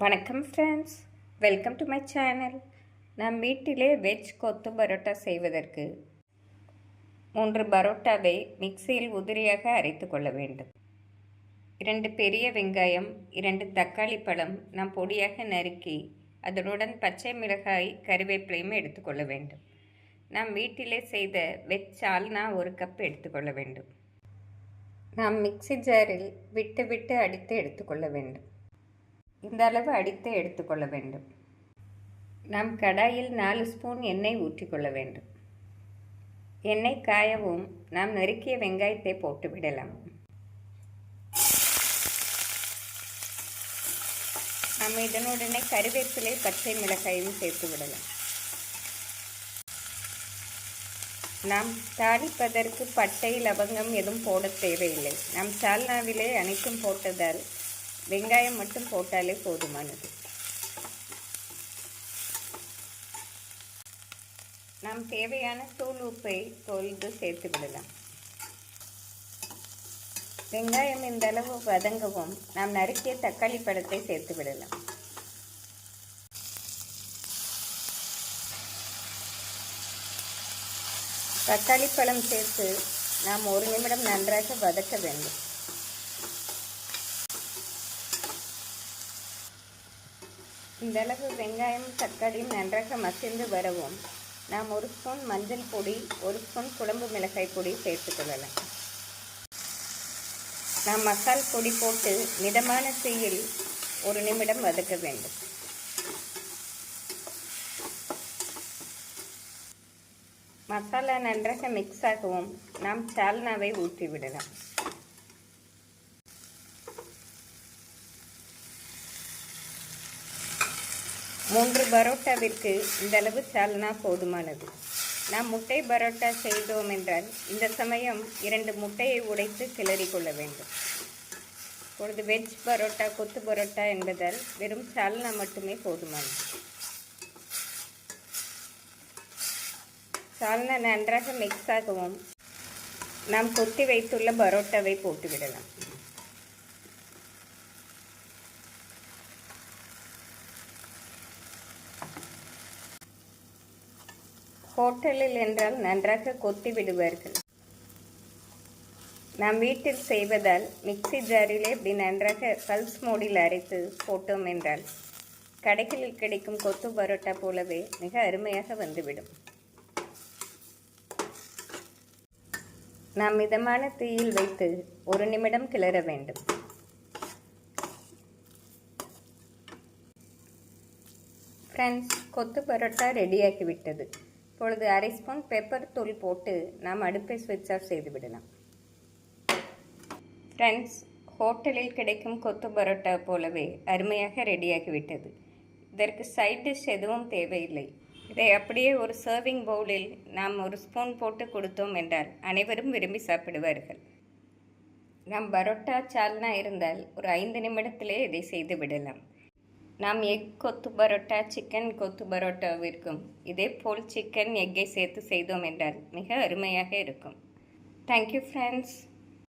வணக்கம் friends welcome to my channel நம் வீட்டிலே வெஜ் கொத்து பரோட்டா செய்வதற்கு மூன்று பரோட்டாவை மிக்சியில் உதிரியாக அரைத்து கொள்ள வேண்டும். இரண்டு பெரிய வெங்காயம் இரண்டு தக்காளி பழம் நாம் பொடியாக நறுக்கி அதனுடன் பச்சை மிளகாய் கறிவேப்பிலையும் எடுத்துக்கொள்ள வேண்டும். நாம் வீட்டிலே செய்த வெஜ் சால்னா ஒரு கப் எடுத்துக்கொள்ள வேண்டும். நாம் மிக்ஸி ஜாரில் விட்டு விட்டு அடித்து எடுத்துக்கொள்ள வேண்டும். இந்த அளவு அடித்து எடுத்துக்கொள்ள வேண்டும். நாம் கடாயில் நாலு ஸ்பூன் எண்ணெய் ஊற்றிக்கொள்ள வேண்டும். எண்ணெய் காயவும் நாம் நறுக்கிய வெங்காயத்தை போட்டு விடலாம். நாம் இதனுடனே கருவேப்பிலை பச்சை மிளகாயும் சேர்த்து விடலாம். நாம் தாளிப்பதற்கு பட்டை லவங்கம் எதுவும் போட தேவையில்லை. நாம் சால்னாவிலே அனைத்தும் போட்டதால் வெங்காயம் மட்டும் போட்டாலே போதுமானது. நாம் தேவையான தூள் உப்பை பொழுது சேர்த்து விடலாம். வெங்காயம் இந்த அளவு வதங்கவும் நாம் நறுக்கிய தக்காளி பழத்தை சேர்த்து விடலாம். தக்காளி பழம் சேர்த்து நாம் ஒரு நிமிடம் நன்றாக வதக்க வேண்டும். இந்த அளவு வெங்காயம் தக்காளியும் நன்றாக மசிந்து வரவும் நாம் ஒரு ஸ்பூன் மஞ்சள் பொடி ஒரு ஸ்பூன் குழம்பு மிளகாய் பொடி சேர்த்துக்கொள்ளலாம் நாம் மசால் பொடி போட்டு மிதமான தீயில் ஒரு நிமிடம் வதக்க வேண்டும். மசாலா நன்றாக மிக்ஸ் ஆகவும் நாம் சால்னாவை ஊற்றி விடலாம் மூன்று பரோட்டாவிற்கு இந்த அளவு சால்னா போதுமானது. நாம் முட்டை பரோட்டா செய்தோம் என்றால் இந்த சமயம் இரண்டு முட்டையை உடைத்து கிளறி கொள்ள வேண்டும். இப்பொழுது வெஜ் பரோட்டா கொத்து பரோட்டா என்பதால் வெறும் சால்னா மட்டுமே போதுமானது. சால்னா நன்றாக மிக்ஸ் ஆகவும் நாம் கொத்தி வைத்துள்ள பரோட்டாவை போட்டுவிடலாம். ஹோட்டலில் என்றால் நன்றாக கொத்தி விடுவார்கள். நாம் வீட்டில் செய்வதால் மிக்சி ஜாரிலே இப்படி நன்றாக பல்ஸ் மோடில் அரைத்து போட்டோம் என்றால் கடைகளில் கிடைக்கும் கொத்து பரோட்டா போலவே மிக அருமையாக வந்துவிடும். நாம் மிதமான தீயில் வைத்து ஒரு நிமிடம் கிளற வேண்டும். ஃப்ரெண்ட்ஸ் கொத்து பரோட்டா ரெடியாகிவிட்டது இப்பொழுது அரை ஸ்பூன் பெப்பர் தூள் போட்டு நாம் அடுப்பை ஸ்விட்ச் ஆஃப் செய்து விடலாம். ஃப்ரெண்ட்ஸ் ஹோட்டலில் கிடைக்கும் கொத்து பரோட்டா போலவே அருமையாக ரெடியாகிவிட்டது இதற்கு சைட் டிஷ் எதுவும் தேவையில்லை. இதை அப்படியே ஒரு சர்விங் பவுலில் நாம் ஒரு ஸ்பூன் போட்டு கொடுத்தோம் என்றால் அனைவரும் விரும்பி சாப்பிடுவார்கள். நாம் பரோட்டா சால்னா இருந்தால் ஒரு ஐந்து நிமிடத்திலே இதை செய்து விடலாம். நாம் எக் கொத்து பரோட்டா சிக்கன் கொத்து பரோட்டாவிற்கும். இதே போல் சிக்கன் எக்கை சேர்த்து செய்தோம் என்றால் மிக அருமையாக இருக்கும். Thank you friends